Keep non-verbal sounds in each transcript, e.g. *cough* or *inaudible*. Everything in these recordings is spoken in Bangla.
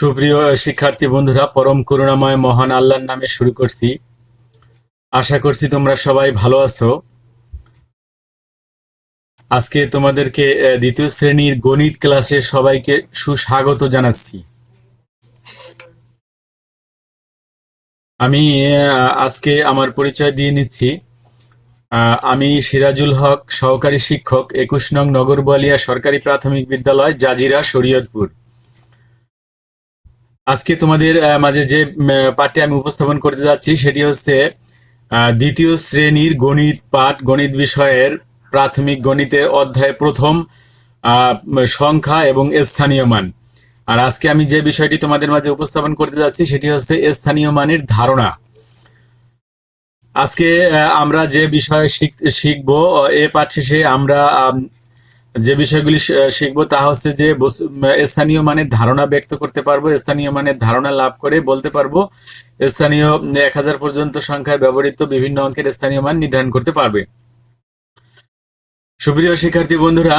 সুপ্রিয় শিক্ষার্থী বন্ধুরা, পরম করুণাময় মহান আল্লাহর নামে শুরু করছি। আশা করছি তোমরা সবাই ভালো আছো। আজকে তোমাদেরকে দ্বিতীয় শ্রেণির গণিত ক্লাসে সবাইকে সুস্বাগত জানাচ্ছি। আমি আজকে আমার পরিচয় দিয়ে নিচ্ছি। আমি সিরাজুল হক, সহকারী শিক্ষক, একুশ নং নগরবালিয়া সরকারি প্রাথমিক বিদ্যালয়, জাজিরা, শরীয়তপুর। আজকে তোমাদের মাঝে যে পাঠটি আমি উপস্থাপন করতে যাচ্ছি সেটি হচ্ছে দ্বিতীয় শ্রেণির গণিত পাঠ গণিত বিষয়ের প্রাথমিক গণিতের অধ্যায় প্রথম সংখ্যা এবং স্থানীয় মান। আর আজকে আমি যে বিষয়টি তোমাদের মাঝে উপস্থাপন করতে যাচ্ছি সেটি হচ্ছে স্থানীয় মানের ধারণা। আজকে আমরা যে বিষয় শিখ- শিখব এ পাঠ শেষে আমরা আম, যে বিষয়গুলি শিখব তা হচ্ছে যে স্থানীয় মানের ধারণা ব্যক্ত করতে পারব, স্থানীয় মানের ধারণা লাভ করে বলতে পারব, স্থানীয় এক হাজার পর্যন্ত সংখ্যায় ব্যবহৃত বিভিন্ন অঙ্কের স্থানীয় মান নির্ধারণ করতে পারবে। সুপ্রিয় শিক্ষার্থী বন্ধুরা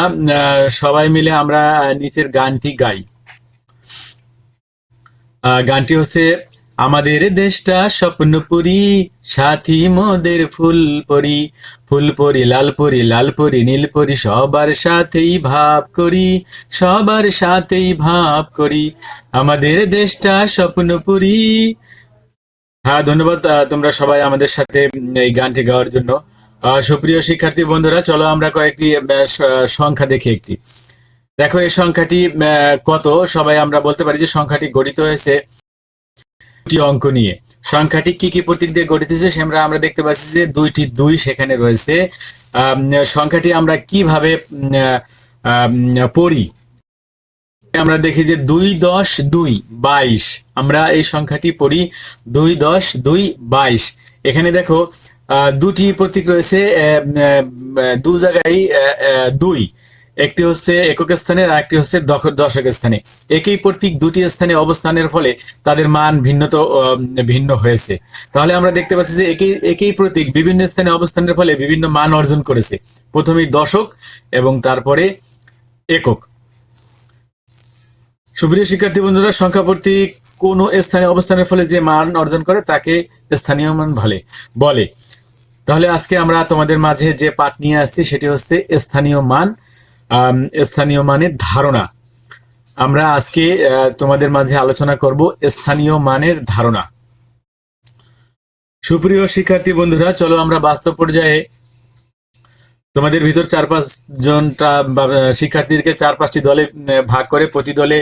সবাই মিলে আমরা নিচের গানটি গাই। গানটি হচ্ছে আমাদের দেশটা স্বপ্নপুরি সাথী মোদের ফুল পরি। ফুল পরি, লাল পরি লাল পরি, নীল পরি, সবার সাথেই ভাব করি, সবার সাথেই ভাব করি। আমাদের দেশটা স্বপ্নপুরি হ্যাঁ ধন্যবাদ তোমরা সবাই আমাদের সাথে এই গানটি গাওয়ার জন্য। সুপ্রিয় শিক্ষার্থী বন্ধুরা, চলো আমরা কয়েকটি সংখ্যা দেখি একটি। দেখো, এই সংখ্যাটি কত? সবাই আমরা বলতে পারি যে সংখ্যাটি গঠিত হয়েছে। অঙ্ক নিয়ে। সংখ্যাটি কি কি প্রতীক দিয়ে গঠিত হয়েছে সেটা আমরা দেখতে পাচ্ছি যে দুইটি দুই সেখানে রয়েছে। সংখ্যাটি আমরা কীভাবে পড়ি? আমরা দেখি যে দুই দশ দুই বাইশ। আমরা এই সংখ্যাটি পড়ি দুই দশ দুই বাইশ। এখানে দেখো দুটি প্রতীক রয়েছে দু জায়গায় দুই। একটি হচ্ছে একক স্থানে আর একটি হচ্ছে দশ- দশক স্থানে। একই প্রতীক দুটি স্থানে অবস্থানের ফলে তাদের মান ভিন্ন তো ভিন্ন হয়েছে। তাহলে আমরা দেখতে পাচ্ছি যে একই একই প্রতীক বিভিন্ন স্থানে অবস্থানের ফলে বিভিন্ন মান অর্জন করেছে। প্রথমেই দশক এবং তারপরে একক। সুপ্রিয় শিক্ষার্থী বন্ধুরা, সংখ্যা প্রতীক কোন স্থানে অবস্থানের ফলে যে মান অর্জন করে তাকে স্থানীয় মান বলে। বলে। তাহলে আজকে আমরা তোমাদের মাঝে যে পাঠ নিয়ে আসছি সেটি হচ্ছে স্থানীয় মান স্থানীয় মানের ধারণা। আমরা আজকে তোমাদের মাঝে আলোচনা করব স্থানীয় মানের ধারণা। সুপ্রিয় শিক্ষার্থী বন্ধুরা, চলো আমরা বাস্তব পর্যায়ে তোমাদের ভিতর চার পাঁচ জনটা শিক্ষার্থীদেরকে চার পাঁচটি দলে ভাগ করে প্রতি দলে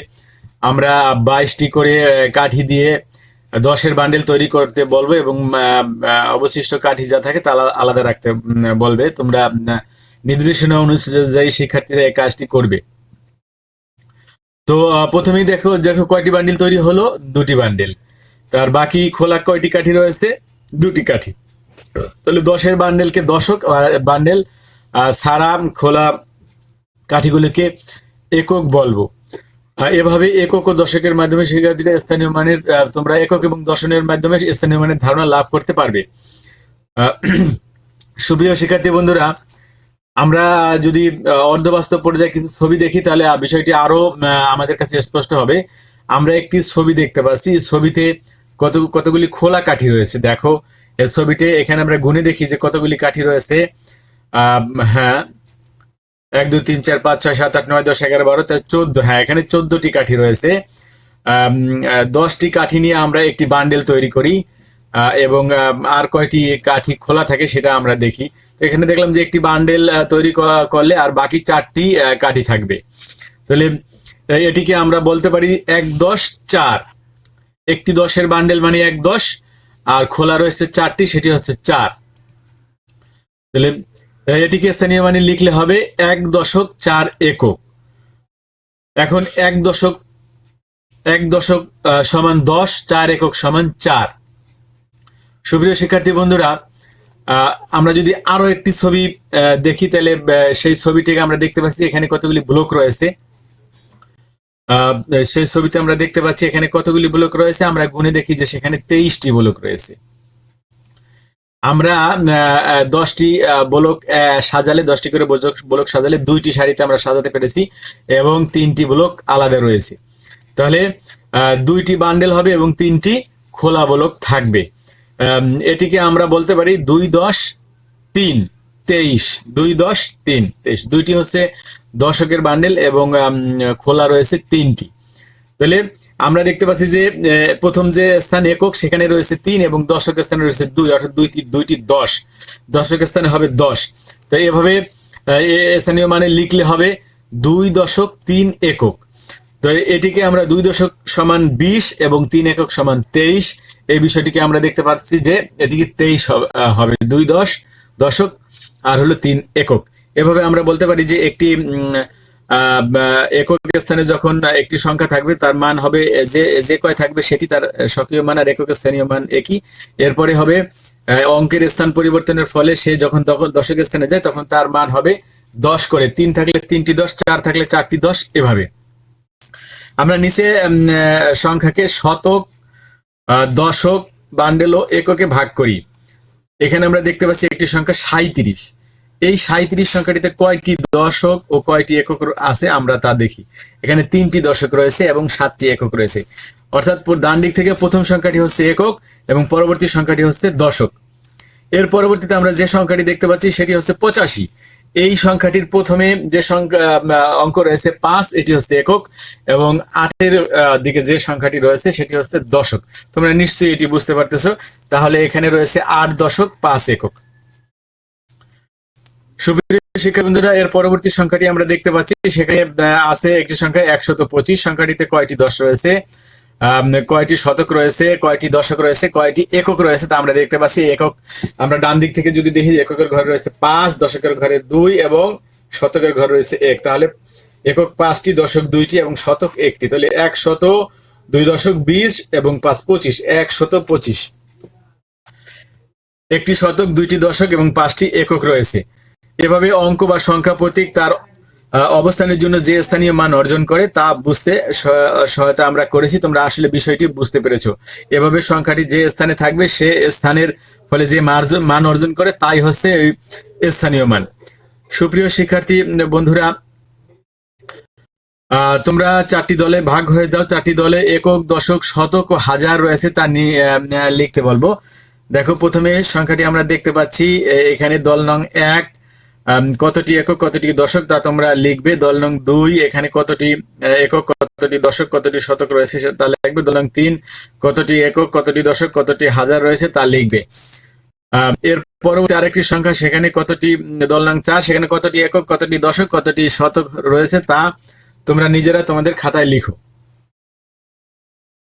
আমরা বাইশটি করে কাঠি দিয়ে দশের বান্ডেল তৈরি করতে বলব এবং অবশিষ্ট কাঠি যা থাকে তা আলাদা রাখতে বলবে। তোমরা নির্দেশনা অনুযায়ী শিক্ষার্থীরা এই কাজটি করবে। তো প্রথমেই দেখো দেখো কয়টি বান্ডিল তৈরি হলো? দুটি বান্ডিল তার বাকি খোলা কয়টি কাঠি রয়েছে? দুটি কাঠি। তাহলে দশের বান্ডেলকে দশক বান্ডেল সারাম, খোলা কাঠিগুলোকে একক বলব। এভাবে একক ও দশকের মাধ্যমে শিক্ষার্থীরা স্থানীয় মানের তোমরা একক এবং দশনের মাধ্যমে স্থানীয় মানের ধারণা লাভ করতে পারবে। *clears throat* সুপ্রিয় শিক্ষার্থী বন্ধুরা আমরা যদি অর্ধবাস্তব পর্যায়ে কিছু ছবি দেখি, তাহলে বিষয়টি আরও আমাদের কাছে স্পষ্ট হবে। আমরা একটি ছবি দেখতে পাচ্ছি ছবিতে কত, কতগুলি খোলা কাঠি রয়েছে, দেখো। এই ছবিতে এখানে আমরা গুনে দেখি যে কতগুলি কাঠি রয়েছে। হ্যাঁ এক, দুই, তিন, চার, পাঁচ, ছয়, সাত, আট, নয়, দশ, এগারো, বারো, তেরো, চোদ্দ হ্যাঁ এখানে চোদ্দটি কাঠি রয়েছে। দশটি কাঠি নিয়ে আমরা একটি বান্ডেল তৈরি করি এবং আর কয়টি কাঠি খোলা থাকে সেটা আমরা দেখি। এখানে দেখলাম যে একটি বান্ডেল তৈরি করলে আর বাকি চারটি কাঠি থাকবে। তাহলে এটিকে আমরা বলতে পারি এক দশ চার। একটি দশের বান্ডেল মানে এক দশ, আর খোলা রয়েছে চারটি, সেটি হচ্ছে চার। তাহলে এটিকে স্থানীয় মানে লিখলে হবে এক দশক চার একক। এখন এক দশক এক দশক সমান দশ, চার একক সমান চার। সুপ্রিয় শিক্ষার্থী বন্ধুরা আমরা যদি আরও একটি ছবি দেখি, তাহলে সেই ছবিটিকে আমরা দেখতে পাচ্ছি, এখানে কতগুলি ব্লক রয়েছে। সেই ছবিতে আমরা দেখতে পাচ্ছি, এখানে কতগুলি ব্লক রয়েছে। আমরা গুনে দেখি যে সেখানে তেইশটি ব্লক রয়েছে। আমরা দশটি ব্লক সাজালে, দশটি করে ব্লক সাজালে দুইটি শাড়িতে আমরা সাজাতে পেরেছি এবং তিনটি ব্লক আলাদা রয়েছে। তাহলে দুইটি বান্ডেল হবে এবং তিনটি খোলা বলক থাকবে। এটিকে আমরা বলতে পারি দুই দশ তিন তেইশ। দুই দশ তিন তেইশ। দুইটি হচ্ছে দশকের বান্ডেল এবং খোলা রয়েছে তিনটি। তাহলে আমরা দেখতে পাচ্ছি যে প্রথম যে স্থান একক, সেখানে রয়েছে তিন এবং দশক স্থানে রয়েছে দুই, অর্থাৎ দুইটি দুইটি দশ। দশক স্থানে হবে দশ। তো এভাবে স্থানীয় মানে লিখলে হবে দুই দশক তিন একক। তো এটিকে আমরা দুই দশক সমান বিশ এবং তিন একক সমান তেইশ এই বিষয়টিকে আমরা দেখতে পাচ্ছি যে এটিকে তেইশ হবে দুই দশ দশক আর হলো তিন একক। এভাবে আমরা বলতে পারি যে একটি একক স্থানে যখন একটি সংখ্যা থাকবে, তার মান হবে যে যে কয় থাকবে সেটি তার স্বকীয় মান আর একক স্থানীয় মান একই। এরপরে হবে অঙ্কের স্থান পরিবর্তনের ফলে সে যখন দখ- দশক স্থানে যায়, তখন তার মান হবে দশ করে। তিন থাকলে তিনটি দশ, চার থাকলে চারটি দশ, এভাবে। আমরা নিচে সংখ্যাকে শতক দশক বান্ডেল ও এককে ভাগ করি। এখানে আমরা দেখতে পাচ্ছি একটি সংখ্যা সাঁইত্রিশ। এই সাঁইত্রিশ সংখ্যাটিতে কয়টি দশক ও কয়টি একক আছে আমরা তা দেখি। এখানে তিনটি দশক রয়েছে এবং সাতটি একক রয়েছে। অর্থাৎ ডান দিক থেকে প্রথম সংখ্যাটি হচ্ছে একক এবং পরবর্তী সংখ্যাটি হচ্ছে দশক। এর পরবর্তীতে আমরা যে সংখ্যাটি দেখতে পাচ্ছি সেটি হচ্ছে পঁচাশি। এই সংখ্যাটির প্রথমে যে সংখ্যা অঙ্ক রয়েছে পাঁচ, এটি হচ্ছে একক, এবং আটের দিকে যে সংখ্যাটি রয়েছে সেটি হচ্ছে দশক। তোমরা নিশ্চয়ই এটি বুঝতে পারতেছো। তাহলে এখানে রয়েছে আট দশক, পাঁচ একক। সুপ্রিয় শিক্ষাবন্ধুরা এর পরবর্তী সংখ্যাটি আমরা দেখতে পাচ্ছি। সেখানে আছে একটি সংখ্যা একশত পঁচিশ। সংখ্যাটিতে কয়টি দশ রয়েছে? কয়টি শতক রয়েছে, কয়টি দশক রয়েছে, কয়টি একক রয়েছে তা আমরা দেখতে পাচ্ছি। একক, আমরা ডান দিক থেকে যদি দেখি এককের ঘরে রয়েছে পাঁচ, দশকের ঘরে দুই এবং শতকের ঘরে রয়েছে এক। তাহলে একক পাঁচটি, দশক দুইটি এবং শতক একটি। তাহলে এক শত, দুই দশক বিশ এবং পাঁচ পঁচিশ। এক শত পঁচিশ। একটি শতক, দুইটি দশক এবং পাঁচটি একক রয়েছে। এভাবে অঙ্ক বা সংখ্যা প্রতীক তার অবস্থানের জন্য যে স্থানীয় মান অর্জন করে তা বুঝতে সহায়তা আমরা করেছি। তোমরা আসলে বিষয়টি বুঝতে পেরেছ। এভাবে সংখ্যাটি যে স্থানে থাকবে, সে স্থানের ফলে যে মান অর্জন করে, তাই হচ্ছে স্থানীয় মান। সুপ্রিয় শিক্ষার্থী, বন্ধুরা তোমরা চারটি দলে ভাগ হয়ে যাও। চারটি দলে একক, দশক, শতক ও হাজার রয়েছে তা নিয়ে লিখতে বলব। দেখো, প্রথমে সংখ্যাটি আমরা দেখতে পাচ্ছি এখানে দল নং এক কতটি একক, কতটি দশক, তা তোমরা লিখবে। দল নং দুই, এখানে কতটি একক, কতটি দশক, কতটি শতক রয়েছে তা লিখবে। দল নং তিন, কতটি একক, কতটি দশক, কতটি হাজার রয়েছে তা লিখবে। এর পরবর্তী আরেকটি সংখ্যা, সেখানে কতটি দল নং চার, সেখানে কতটি একক, কতটি দশক, কতটি শতক রয়েছে তা তোমরা নিজেরা তোমাদের খাতায় লিখো।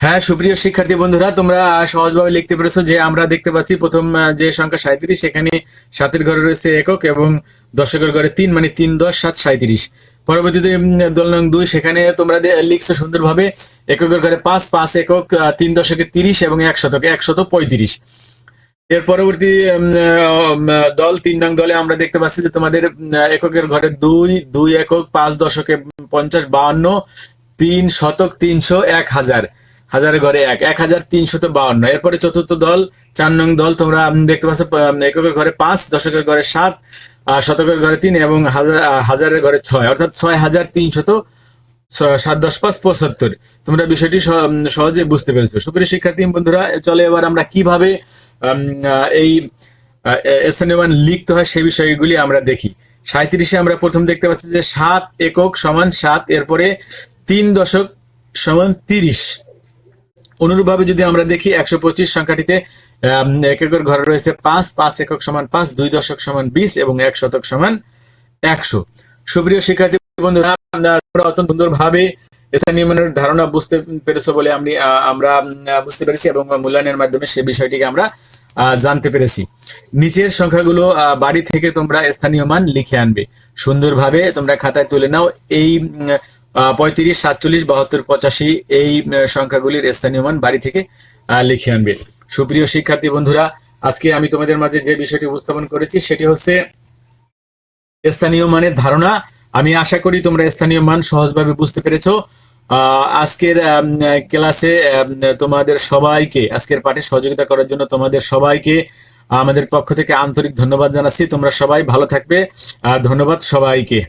হ্যাঁ সুপ্রিয় শিক্ষার্থী বন্ধুরা, তোমরা সহজভাবে লিখতে পেরেছ যে আমরা দেখতে পাচ্ছি প্রথম যে সংখ্যা সাঁত্রিশ সেখানে সাতের ঘরে রয়েছে একক এবং দশকের ঘরে তিন মানে তিন দশ সাত সাঁত্রিশ পরবর্তীতে দল নং দুই, সেখানে তোমরা লিখছো সুন্দরভাবে এককের ঘরে পাঁচ পাঁচ একক তিন দশকে তিরিশ এবং এক শতক একশত পঁয়ত্রিশ। এর পরবর্তী দল, তিন নং দলে আমরা দেখতে পাচ্ছি যে তোমাদের এককের ঘরে দুই দুই একক, পাঁচ দশকে পঞ্চাশ বাউন্ন তিন শতক তিনশো এক হাজার। হাজারের ঘরে এক এক হাজার তিনশত বাউন্ন। এরপরে চতুর্থ দল, চার নং দল, তোমরা দেখতে পাচ্ছ এককের ঘরে পাঁচ, দশকের ঘরে সাত শতকের ঘরে তিন এবং হাজার হাজারের ঘরে ছয়। অর্থাৎ ছয় হাজার তিনশত সাত দশ পাঁচ পঁচাত্তর। তোমরা বিষয়টি স- সহজে বুঝতে পেরেছ। সুপ্রিয় শিক্ষার্থী, বন্ধুরা, চলে এবার আমরা কীভাবে এই স্থানীয় মান লিখতে হয় সেই বিষয়গুলি আমরা দেখি। সাঁত্রিশে আমরা প্রথম দেখতে পাচ্ছি যে সাত একক সমান সাত, এরপরে তিন দশক সমান তিরিশ। অনুরূপভাবে যদি আমরা দেখি একশো পঁচিশ সংখ্যাটিতে আম, এককের ঘরে রয়েছে পাঁচ পাঁচ একক সমান পাঁচ দুই দশক সমান বিশ এবং এক শতক সমান একশো। সুপ্রিয় শিক্ষার্থী বন্ধুরা তোমরা অত্যন্ত সুন্দরভাবে স্থানীয় মানের ধারণা বুঝতে পেরেছ বলে আমি আমরা বুঝতে পেরেছি এবং মূল্যায়নের মাধ্যমে সেই বিষয়টিকে আমরা জানতে পেরেছি। নিচের সংখ্যাগুলো বাড়ি থেকে তোমরা স্থানীয় মান লিখে আনবে। সুন্দরভাবে তোমরা খাতায় তুলে নাও। এই পঁয়ত্রিশ, সাতচল্লিশ, বাহাত্তর, পঁচাশি এই সংখ্যাগুলির স্থানীয় মান বাড়ি থেকে লিখে আনবে। সুপ্রিয় শিক্ষার্থী বন্ধুরা, আজকে আমি তোমাদের মাঝে যে বিষয়টি উপস্থাপন করেছি, সেটি হচ্ছে স্থানীয় মানের ধারণা। আমি আশা করি তোমরা স্থানীয় মান সহজভাবে বুঝতে পেরেছ। আজকের ক্লাসে তোমাদের সবাইকে, আজকের পাঠে সহযোগিতা করার জন্য তোমাদের সবাইকে, আমাদের পক্ষ থেকে আন্তরিক ধন্যবাদ জানাচ্ছি। তোমরা সবাই ভালো থাকবে। আর ধন্যবাদ সবাইকে।